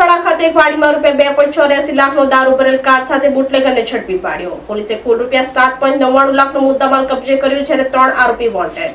સામરપાડા ખાતે વાડીમાં રૂપિયા બે પોઈન્ટ ચોર્યાસી લાખનો દારૂ ભરેલ કાર સાથે બુટલેગરને ઝડપી પાડ્યો. પોલીસે કુલ રૂપિયા સાત પોઈન્ટ નવ્વાણું લાખનો મુદ્દામાલ કબજે કર્યો, જ્યારે ત્રણ આરોપી વોન્ટેડ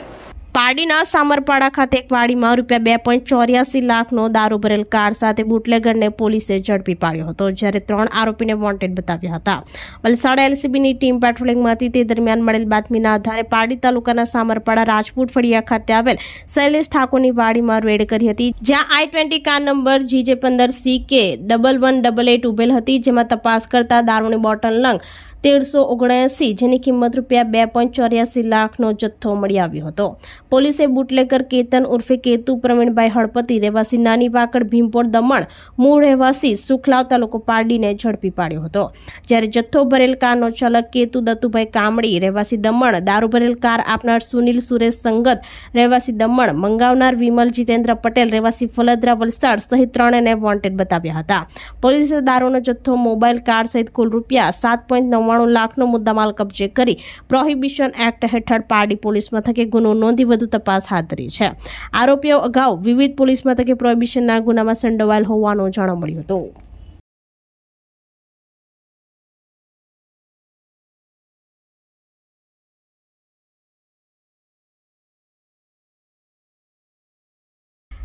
પાડીના સામરપાડા ખાતે એક વાડીમાં રૂપિયા બે પોઈન્ટ ચોર્યાસી લાખનો દારૂ ભરેલ કાર સાથે બુટલેગરને પોલીસે ઝડપી પાડ્યો હતો, જ્યારે ત્રણ આરોપીને વોન્ટેડ બતાવ્યા હતા. વલસાડ એલસીબીની ટીમ પેટ્રોલિંગમાં હતી તે દરમિયાન મળેલ બાતમીના આધારે પાડી તાલુકાના સામરપાડા રાજપૂત ફળિયા ખાતે આવેલ શૈલેષ ઠાકોરની વાડીમાં રેડ કરી હતી, જ્યાં I twenty car number GJ પંદર C K double one double eight ઉભેલ હતી, જેમાં તપાસ કરતા દારૂની બોટલ નંગ તેરસો ઓગણએંસી જેની કિંમત રૂપિયા બે પોઈન્ટ ચોર્યાસી લાખનો જથ્થો મળી આવ્યો હતો. પોલીસે બુટલેકર કેતન ઉર્ફે કેતુ પ્રવીણભાઈ હળપતિ, રહેવાસી નાની વાકડ ભીમપોર દમણ, મૂળ રહેવાસી સુખલાવ તાલુકો પારડીને ઝડપી પાડ્યો હતો. જ્યારે જથ્થો ભરેલ કારનો ચાલક કેતુ દત્તુભાઈ કામડી, રહેવાસી દમણ, દારૂ ભરેલ કાર આપનાર સુનિલ સુરેશ સંગત, રહેવાસી દમણ, મંગાવનાર વિમલ જીતેન્દ્ર પટેલ, રહેવાસી ફલદરા વલસાડ સહિત ત્રણેને વોન્ટેડ બતાવ્યા હતા. પોલીસે દારૂનો જથ્થો, મોબાઈલ, કાર સહિત કુલ રૂપિયા સાત પોઈન્ટ નવ્વાણું લાખનો મુદ્દામાલ કબજે કરી પ્રોહિબિશન એક્ટ હેઠળ પારડી પોલીસ મથકે ગુનો નોંધી વધુ તપાસ હાથ ધરી છે. આરોપીઓ અગાઉ વિવિધ પોલીસ મથકે પ્રોહિબિશનના ગુનામાં સંડોવાયેલ હોવાનું જાણવા મળ્યું હતું.